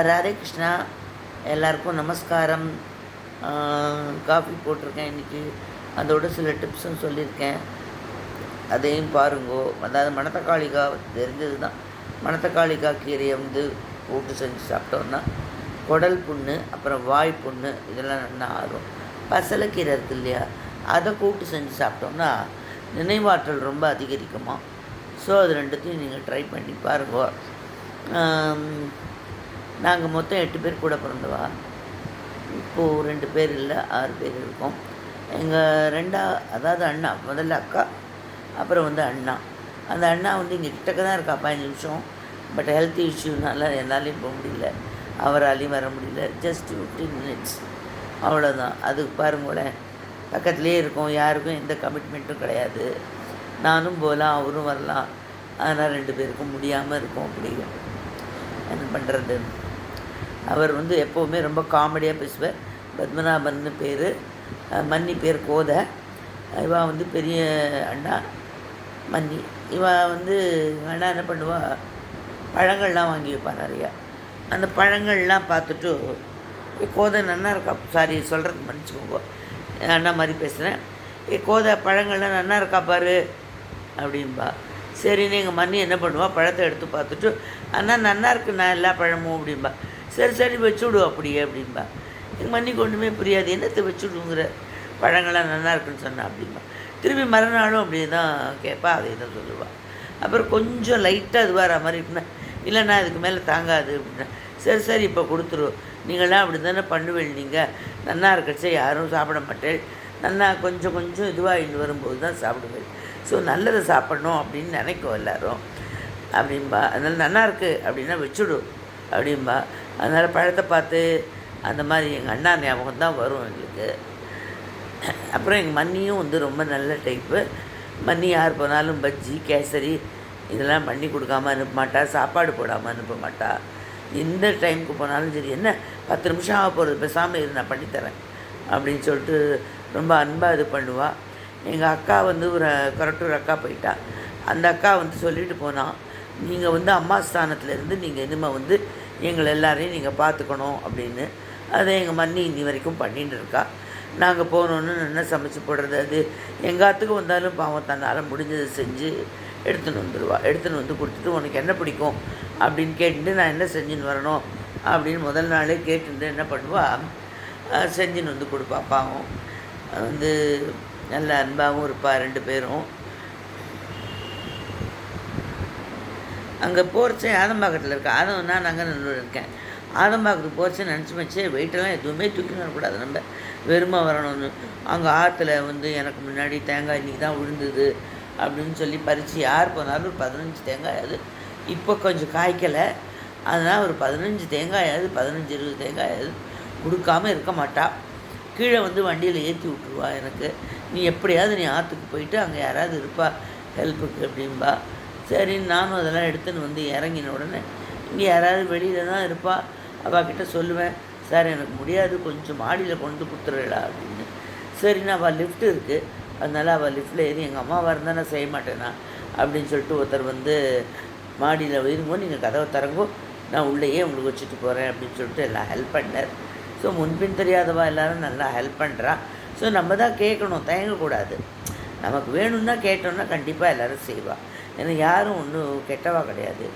ராதே கிருஷ்ணா எல்லாருக்கும் நமஸ்காரம். காஃபி போட்டிருக்கேன் இன்றைக்கி அதோட சில டிப்ஸும் சொல்லியிருக்கேன். அதையும் பாருங்கோ. அதாவது மணத்தக்காளிக்கா தெரிஞ்சது தான் மணத்தக்காளிக்கா கீரையை வந்து போட்டு செஞ்சு சாப்பிட்டோம்னா குடல் புண்ணு அப்புறம் வாய் புண்ணு இதெல்லாம் நல்லா ஆறும். பசலைக்கீரை இருக்குது இல்லையா? அதை கூட்டு செஞ்சு சாப்பிட்டோம்னா நினைவாற்றல் ரொம்ப அதிகரிக்குமா? ஸோ அது ரெண்டுத்தையும் நீங்கள் ட்ரை பண்ணி பாருங்க. நாங்கள் மொத்தம் எட்டு பேர் கூட பிறந்தவா? இப்போது ரெண்டு பேர் இல்லை ஆறு பேர் இருக்கோம். எங்கள் ரெண்டா அதாவது அண்ணா முதல்ல அக்கா அப்புறம் வந்து அண்ணா. அந்த அண்ணா வந்து இங்கே கிட்டக்க தான் இருக்கா பதினஞ்சு நிமிஷம். பட் ஹெல்த் இஷ்யூனால என்னாலையும் போக முடியல. அவராலையும் வர முடியல. ஜஸ்ட் ஃபிஃப்டீன் மினிட்ஸ் அவ்வளோதான் அதுக்கு பாருங்களேன். பக்கத்துலேயே இருக்கோம். யாருக்கும் எந்த கமிட்மெண்ட்டும் கிடையாது. நானும் போகலாம் அவரும் வரலாம். ஆனால் ரெண்டு பேருக்கும் முடியாமல் இருக்கும் அப்படி என்ன பண்ணுறது அவர் வந்து எப்போவுமே ரொம்ப காமெடியாக பேசுவார். பத்மநாபன் பேர். மன்னி பேர் கோதை. இவா வந்து பெரிய அண்ணா மன்னி. இவா வந்து அண்ணா என்ன பண்ணுவா? பழங்கள்லாம் வாங்கி வைப்பா நிறையா. அந்த பழங்கள்லாம் பார்த்துட்டு கோதை நன்னா இருக்கா? சாரி சொல்கிறது மன்னிச்சுக்கோங்க. அண்ணா மாதிரி பேசுகிறேன் ஏ கோதை பழங்கள்லாம் நன்னா இருக்கா பாரு? அப்படின்பா சரின்னு எங்கள் மண்ணி என்ன பண்ணுவா? பழத்தை எடுத்து பார்த்துட்டு அண்ணா நல்லா இருக்கு. நான் எல்லா பழமும் அப்படின்பா சரி சரி வச்சுவிடு அப்படியே அப்படின்பா எங்கள் மண்ணிக்கு ஒன்றுமே புரியாது. என்னத்தை வச்சுடுங்கிற? பழங்கள்லாம் நல்லா இருக்குன்னு சொன்னா அப்படின்பா திரும்பி மறுநாளும் அப்படியே தான் கேட்பா அதே தான் சொல்லுவாள் அப்புறம் கொஞ்சம் லைட்டாக இது வர மாதிரி இருக்குன்னா இல்லைண்ணா இதுக்கு மேலே தாங்காது அப்படின்னா சரி சரி இப்போ கொடுத்துரு. நீங்களாம் அப்படி தானே பண்ணுவேன் நீங்கள் நன்னா இருக்கச்சே யாரும் சாப்பிட மாட்டேன் நன்னா கொஞ்சம் கொஞ்சம் இதுவாகிட்டு வரும்போது தான் சாப்பிடுவேன் ஸோ நல்லதை சாப்பிட்ணும் அப்படின்னு நினைக்கும் எல்லோரும். அப்படின்பா அதனால் நல்லா இருக்குது அப்படின்னா வச்சுடும் அப்படின்பா அதனால் பழத்தை பார்த்து அந்த மாதிரி எங்கள் அண்ணா ஞாபகம் தான் வரும் எங்களுக்கு. அப்புறம் எங்கள் மண்ணியும் வந்து ரொம்ப நல்ல டைப்பு மண்ணி யார் போனாலும் பஜ்ஜி கேசரி இதெல்லாம் பண்ணி கொடுக்காம அனுப்ப மாட்டா சாப்பாடு போடாமல் அனுப்ப மாட்டா. எந்த டைமுக்கு போனாலும் சரி என்ன பத்து நிமிஷம் ஆக போகிறது பேசாமல் இரு நான் பண்ணித்தரேன் அப்படின்னு சொல்லிட்டு ரொம்ப அன்பாக இது பண்ணுவாள் எங்கள் அக்கா வந்து ஒரு கரெக்டூர் அக்கா போயிட்டா. அந்த அக்கா வந்து சொல்லிட்டு போனால் நீங்கள் வந்து அம்மா ஸ்தானத்துலேருந்து நீங்கள் இனிமேல் வந்து எங்களை எல்லாரையும் நீங்கள் பார்த்துக்கணும் அப்படின்னு. அதை எங்கள் மண்ணி இன்னி வரைக்கும் பண்ணிட்டு இருக்கா. நாங்கள் போனோன்னு என்ன சமைச்சு போடுறது அது. எங்காத்துக்கு வந்தாலும் பாவம் தன்னால் முடிஞ்சதை செஞ்சு எடுத்துன்னு வந்துடுவா எடுத்துன்னு வந்து கொடுத்துட்டு உனக்கு என்ன பிடிக்கும்? அப்படின்னு கேட்டுட்டு நான் என்ன செஞ்சுன்னு வரணும்? அப்படின்னு முதல் நாளே கேட்டுட்டு என்ன பண்ணுவா? செஞ்சுன்னு வந்து கொடுப்பா பாவம். வந்து நல்ல அன்பாகவும் இருப்பா ரெண்டு பேரும். அங்கே போகிறச்சே ஆதம்பாக்கத்தில் இருக்கேன் ஆதம் நான் நாங்கள் நல்லூர் இருக்கேன். ஆதம்பாக்கத்துக்கு போகிறச்சே நினச்சி வச்சு வெயிட்டெல்லாம் எதுவுமே தூக்கி வரக்கூடாது நம்ம. வெறுமை வரணும்னு. அங்கே ஆற்றுல வந்து எனக்கு முன்னாடி தேங்காய் இன்றைக்கி தான் விழுந்தது அப்படின்னு சொல்லி பறித்து யார் போனாலும் ஒரு பதினஞ்சு தேங்காயாவது. இப்போ கொஞ்சம் காய்க்கலை. அதனால் ஒரு பதினஞ்சு தேங்காயாவது பதினஞ்சு இருபது தேங்காயாவது கொடுக்காம இருக்க மாட்டாள் கீழே வந்து வண்டியில் ஏற்றி விட்ருவா எனக்கு. நீ எப்படியாவது நீ ஆற்றுக்கு போயிட்டு அங்கே யாராவது இருப்பா ஹெல்ப்புக்கு அப்படின்பா சரின்னு நானும் அதெல்லாம் எடுத்துன்னு வந்து இறங்கின உடனே இங்கே யாராவது வெளியில் தான் இருப்பா அவகிட்ட சொல்லுவேன் சார் எனக்கு முடியாது கொஞ்சம் மாடியில் கொண்டு கொடுத்துருடா அப்படின்னு. சரிண்ணா அவள் லிஃப்ட் இருக்குது அதனால் அவள் லிஃப்ட்டில் ஏறி எங்கள் அம்மா இருந்தால் நான் செய்ய மாட்டேனா? அப்படின்னு சொல்லிட்டு ஒருத்தர் வந்து மாடியில் இருங்கோ நீங்கள் கதவை திறங்கோ நான் உள்ளேயே உங்களுக்கு வச்சுட்டு போகிறேன் அப்படின்னு சொல்லிட்டு எல்லாம் ஹெல்ப் பண்ணார். ஸோ முன்பின் தெரியாதவா எல்லோரும் நல்லா ஹெல்ப் பண்ணுறா ஸோ நம்ம தான் கேட்கணும் தயங்கக்கூடாது. நமக்கு வேணும்னா கேட்டோம்னா கண்டிப்பாக எல்லோரும் செய்வாள் ஏன்னா யாரும் ஒன்றும் கெட்டவா கிடையாது.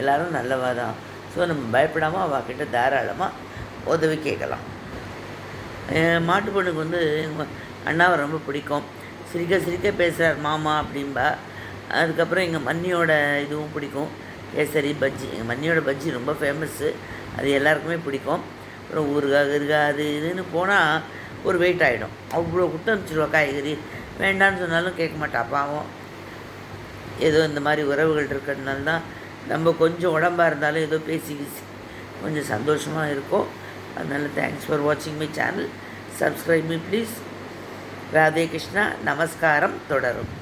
எல்லோரும் நல்லவா தான் ஸோ நம்ம பயப்படாமல் அவகிட்ட தாராளமாக உதவி கேட்கலாம். மாட்டு பொண்ணுக்கு வந்து எங்கள் அண்ணாவை ரொம்ப பிடிக்கும். சிரிக்க சிரிக்க பேசுகிறார் மாமா அப்படின்பா அதுக்கப்புறம் எங்கள் மண்ணியோட இதுவும் பிடிக்கும். கேசரி பஜ்ஜி. எங்கள் மண்ணியோட பஜ்ஜி ரொம்ப ஃபேமஸ்ஸு அது எல்லாருக்குமே பிடிக்கும். அப்புறம் ஊறுகாய் கிருகாய் அது இதுன்னு போனால் ஒரு வெயிட் ஆகிடும் அவ்வளோ கொடுத்து அனுப்பிச்சிடுவா காய்கறி. வேண்டான்னு சொன்னாலும் கேட்க மாட்டா பாவம். ஏதோ இந்த மாதிரி உறவுகள் இருக்கிறதுனால தான் நம்ம கொஞ்சம் உடம்பாக இருந்தாலும் ஏதோ பேசி பேசி கொஞ்சம் சந்தோஷமாக இருக்கும். அதனால் தேங்க்ஸ் ஃபார் வாட்சிங் my channel subscribe me please Radhe Krishna நமஸ்காரம் தொடரும்.